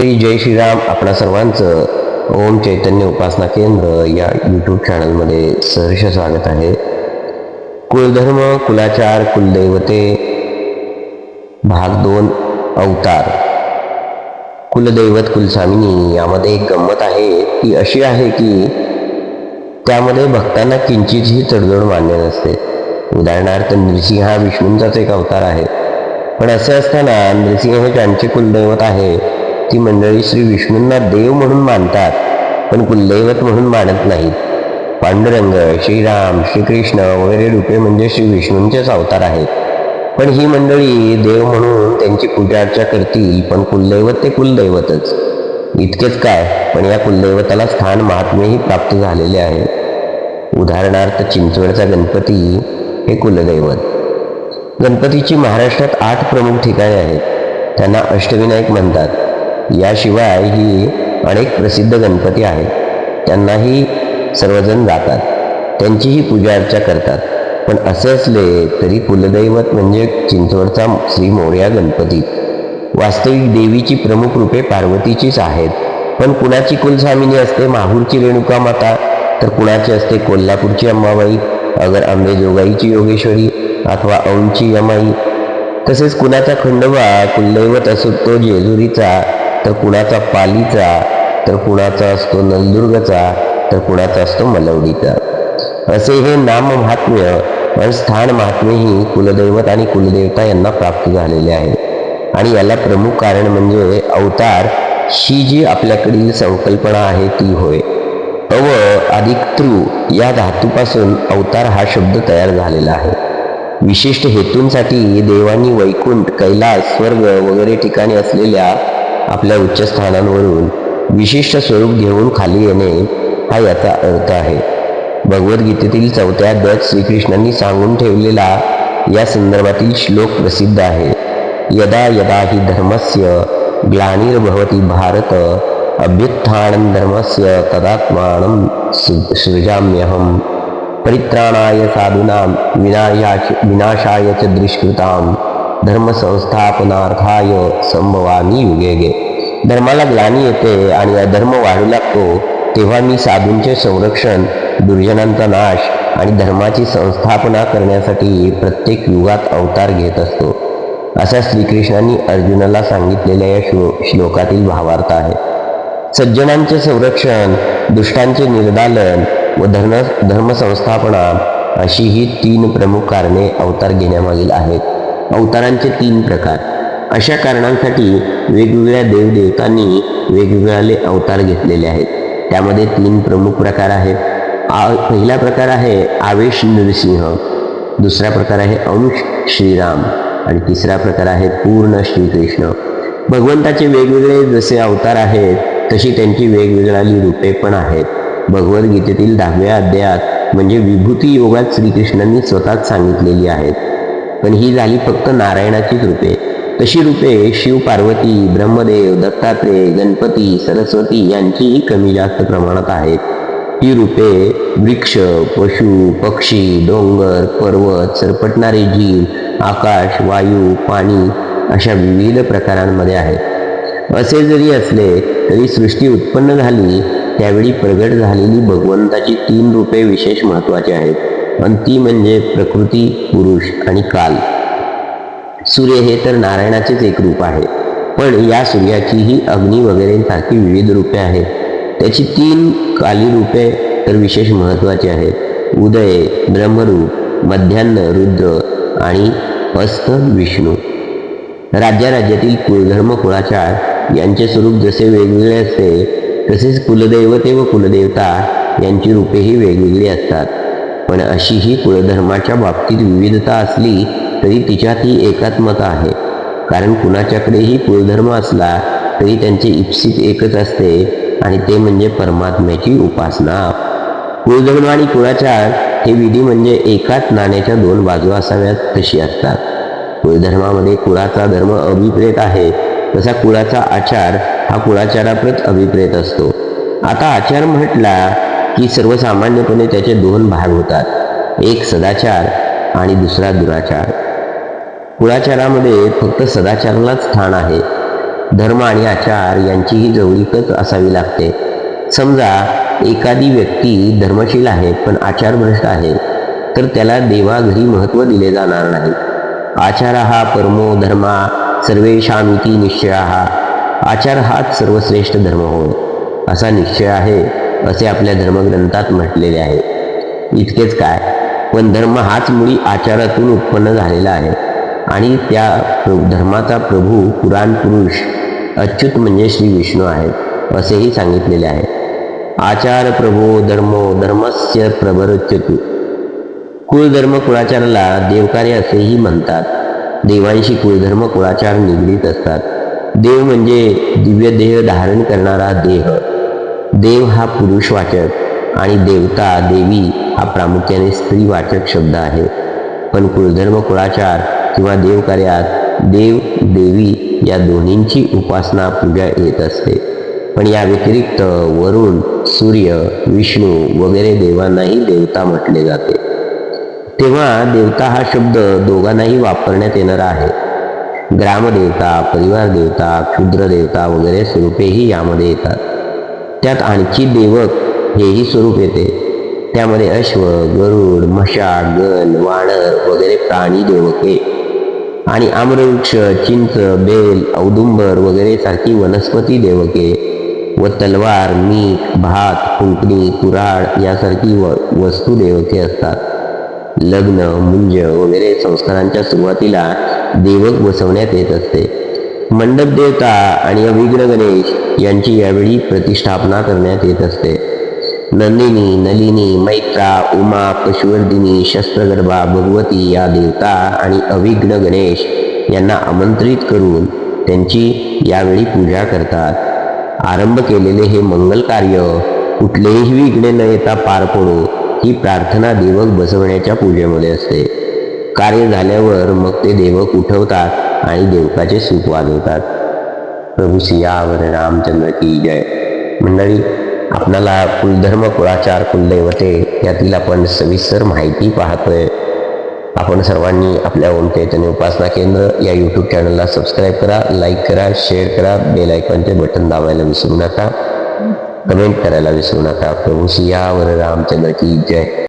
श्री जय श्रीराम आपणा सर्वांचं ओम चैतन्य उपासना केंद्र या यूट्यूब चॅनलमध्ये सहर्ष स्वागत आहे. कुलधर्म कुलाचार कुलदैवते भाग दोन अवतार. कुलदैवत कुलस्वामिनी यामध्ये एक गंमत आहे ती अशी आहे की त्यामध्ये भक्तांना किंचितही तडजोड मान्य नसते. उदाहरणार्थ नृसिंह हा विष्णूंचाच एक अवतार आहे. पण असे असताना नृसिंह हे ज्यांचे कुलदैवत आहे. ती मंडळी श्री विष्णूंना देव म्हणून मानतात पण कुलदैवत म्हणून मानत नाहीत. पांडुरंग श्रीराम श्रीकृष्ण वगैरे रूपे म्हणजे श्री विष्णूंचेच अवतार आहेत. पण ही मंडळी देव म्हणून त्यांची पूजा अर्चा करतील पण कुलदैवत ते कुलदैवतच. इतकेच काय पण या कुलदैवताला स्थान महात्म्यही प्राप्त झालेले आहे. उदाहरणार्थ चिंचवडचा गणपती हे कुलदैवत. गणपतीची महाराष्ट्रात आठ प्रमुख ठिकाणे आहेत. त्यांना अष्टविनायक म्हणतात. याशिवाय ही अनेक प्रसिद्ध गणपती आहेत. त्यांनाही सर्वजण जातात. त्यांचीही पूजा अर्चा करतात. पण असे असले तरी कुलदैवत म्हणजे चिंचवडचा श्री मोर्या गणपती. वास्तविक देवीची प्रमुख रूपे पार्वतीचीच आहेत. पण कुणाची कुलस्वामिनी असते माहूरची रेणुका माता? तर कुणाची असते कोल्हापूरची अंबाबाई अगर अंबेजोगाईची योगेश्वरी अथवा औंची यमाई? तसेच कुणाचा खंडोबा कुलदैवत असो तो जेजुरीचा तर कुणाचा पालीचा तर कुणाचा असतो नलदुर्गचा तर कुणाचा असतो मलवडीचा. असे हे नाम महात्म्य आणि स्थान महात्म्यही कुलदैवत आणि कुलदेवता यांना प्राप्त झालेले आहे. आणि याला प्रमुख कारण म्हणजे अवतार ही जी आपल्याकडील संकल्पना आहे ती होय. अव अधिक तृ या धातूपासून अवतार हा शब्द तयार झालेला आहे. विशिष्ट हेतूंसाठी देवांनी वैकुंठ कैलास स्वर्ग वगैरे ठिकाणी असलेल्या आपल्या उच्चस्थानांवरून विशिष्ट स्वरूप घेऊन खाली येणे हा याचा अर्थ आहे. भगवद्गीतेतील चौथ्या दत्त श्रीकृष्णांनी सांगून ठेवलेला या संदर्भातील श्लोक प्रसिद्ध आहे. यदा यदा हि धर्मस्य ग्लानिर्भवती भारत अभ्युत्थानं धर्मस्य तदात्मानं सु सृजाम्यहं परित्राणाय साधूनां विनायाच विनाशाय च दुष्कृतां धर्मसंस्थापनार्थाय संभवामी युगेगे. धर्माला ग्लानी येते आणि अधर्म वाढू लागतो तेव्हा मी साधूंचे संरक्षण दुर्जनांचा नाश आणि धर्माची संस्थापना करण्यासाठी प्रत्येक युगात अवतार घेत असतो. असा श्रीकृष्णांनी अर्जुनाला सांगितलेल्या या श्लो श्लोकातील भावार्थ आहे. सज्जनांचे संरक्षण दुष्टांचे निर्दालन व धर्म धर्मसंस्थापना अशी ही तीन प्रमुख कारणे अवतार घेण्यामागील आहेत. अवतारांचे तीन प्रकार. अशा कारणांसाठी वेगवेगळ्या देवदेवतांनी वेगवेगळे अवतार घेतलेले आहेत. त्यामध्ये तीन प्रमुख प्रकार आहेत. आ पहिला प्रकार आहे आवेश नृसिंह. दुसरा प्रकार आहे अंश श्रीराम. आणि तिसरा प्रकार आहे पूर्ण श्रीकृष्ण. भगवंताचे वेगवेगळे जसे अवतार आहेत तशी त्यांची वेगवेगळी रूपे पण आहेत. भगवद्गीतेतील दहाव्या अध्यायात म्हणजे विभूती योगात श्रीकृष्णांनी स्वतःच सांगितलेली आहेत. पण ही झाली फक्त नारायणाचीच रूपे. तशी रूपे शिव पार्वती ब्रह्मदेव दत्तात्रेय गणपती सरस्वती यांचीही कमी जास्त प्रमाणात आहेत. ही रूपे वृक्ष पशु पक्षी डोंगर पर्वत सरपटणारे जीव आकाश वायू पाणी अशा विविध प्रकारांमध्ये आहेत. असे जरी असले तरी सृष्टी उत्पन्न झाली त्यावेळी प्रगट झालेली भगवंताची तीन रूपे विशेष महत्त्वाची आहेत. आणि ती म्हणजे प्रकृती पुरुष आणि काल. सूर्य हे तर नारायणाचेच एक रूप आहे. पण या सूर्याचीही अग्नी वगैरेसारखी विविध रूपे आहेत. त्याची तीन काली रूपे तर विशेष महत्त्वाची आहेत. उदय ब्रह्मरूप मध्यान्न रुद्र आणि अस्त विष्णू. राज्याराज्यातील कुलधर्म कुळाचार यांचे स्वरूप जसे वेगवेगळे असते तसेच कुलदैवते व कुलदेवता यांची रूपेही वेगवेगळी असतात. पण अशी ही कुळधर्माच्या बाबतीत विविधता असली तरी तिच्यात ही एकात्मता आहे. कारण कुणाच्याकडेही कुळधर्म असला तरी त्यांचे इप्सित एकच असते आणि ते म्हणजे परमात्म्याची उपासना. कुळधर्म आणि कुळाचार हे विधी म्हणजे एकाच नाण्याच्या दोन बाजू असाव्यात तशी असतात. कुळधर्मामध्ये कुळाचा धर्म अभिप्रेत आहे तसा कुळाचा आचार हा कुळाचाराप्रत अभिप्रेत असतो. आता आचार म्हटला की सर्वसामान्यपणे त्याचे दोन भाग होतात. एक सदाचार आणि दुसरा दुराचार. कुळाचारामध्ये फक्त सदाचारालाच स्थान आहे. धर्म आणि आचार यांचीही जवळीकच असावी लागते. समजा एखादी व्यक्ती धर्मशील आहे पण आचारभ्रष्ट आहे तर त्याला देवाघरी महत्त्व दिले जाणार नाही. आचार हा परमो धर्मा सर्वेशामिती निश्चय. हा आचार हाच सर्वश्रेष्ठ धर्म होय असा निश्चय आहे. असे आपल्या धर्मग्रंथात म्हटलेले आहे. इतकेच काय पण धर्म हाच मुळी आचारातून उत्पन्न झालेला आहे. आणि त्या धर्माचा प्रभू पुराण पुरुष अच्युत म्हणजे श्री विष्णू आहेत असेही सांगितलेले आहे. आचार प्रभो धर्मो धर्मस्य प्रभरच्यतु कुळधर्म कुळाचाराला देवकार्य असेही म्हणतात. देवांशी कुळधर्म कुळाचार निगडीत असतात. देव म्हणजे दिव्य देह धारण करणारा देह. देव हा पुरुषवाचक आणि देवता देवी हा प्रामुख्याने स्त्रीवाचक शब्द आहे. पण कुलधर्म कुळाचार किंवा देवकार्यात देव देवी या दोन्हींची उपासना पूजा येत असते. पण या व्यतिरिक्त वरुण सूर्य विष्णू वगैरे देवांनाही देवता म्हटले जाते. तेव्हा देवता हा शब्द दोघांनाही वापरण्यात येणारा आहे. ग्रामदेवता परिवार देवता क्षुद्र देवता वगैरे स्वरूपेही यामध्ये येतात. त्यात आणखी देवक हेही स्वरूप येते. त्यामध्ये अश्व गरुड मशा गण वानर वगैरे प्राणी देवके आणि आम्रवृक्ष चिंच बेल औदुंबर वगैरे सारखी वनस्पती देवके व तलवार मीठ भात कुंकणी कुऱ्हाड यासारखी व वस्तू देवके असतात. लग्न मुंज वगैरे संस्कारांच्या सुरुवातीला देवक बसवण्यात येत असते. मंडप देवता आणि अभिग्न गणेश यांची यावेळी प्रतिष्ठापना करण्यात येत असते. नंदिनी नलिनी मैत्रा उमा पशुवर्दिनी शस्त्रगर्भा भगवती या देवता आणि अविघ्न गणेश यांना आमंत्रित करून त्यांची यावेळी पूजा करतात. आरंभ केलेले हे मंगल कार्य कुठलेही विघ्ने न येता पार पडो ही प्रार्थना देवक बसवण्याच्या पूजेमध्ये असते. कार्य झाल्यावर मग ते देवक उठवतात आणि देवकाचे सूप वाजवतात. प्रभू सियावर रामचंद्र की जय. मंडळी आपणाला कुलधर्म कुळाचार कुलदैवते यातील आपण सविस्तर माहिती पाहतोय. आपण सर्वांनी आपल्या ओम चैतन्य उपासना केंद्र या यूट्यूब चॅनलला सबस्क्राईब करा लाईक करा शेअर करा बेल आयकॉनचे बटन दाबायला विसरू नका. कमेंट करायला विसरू नका. प्रभू सियावर रामचंद्र की जय.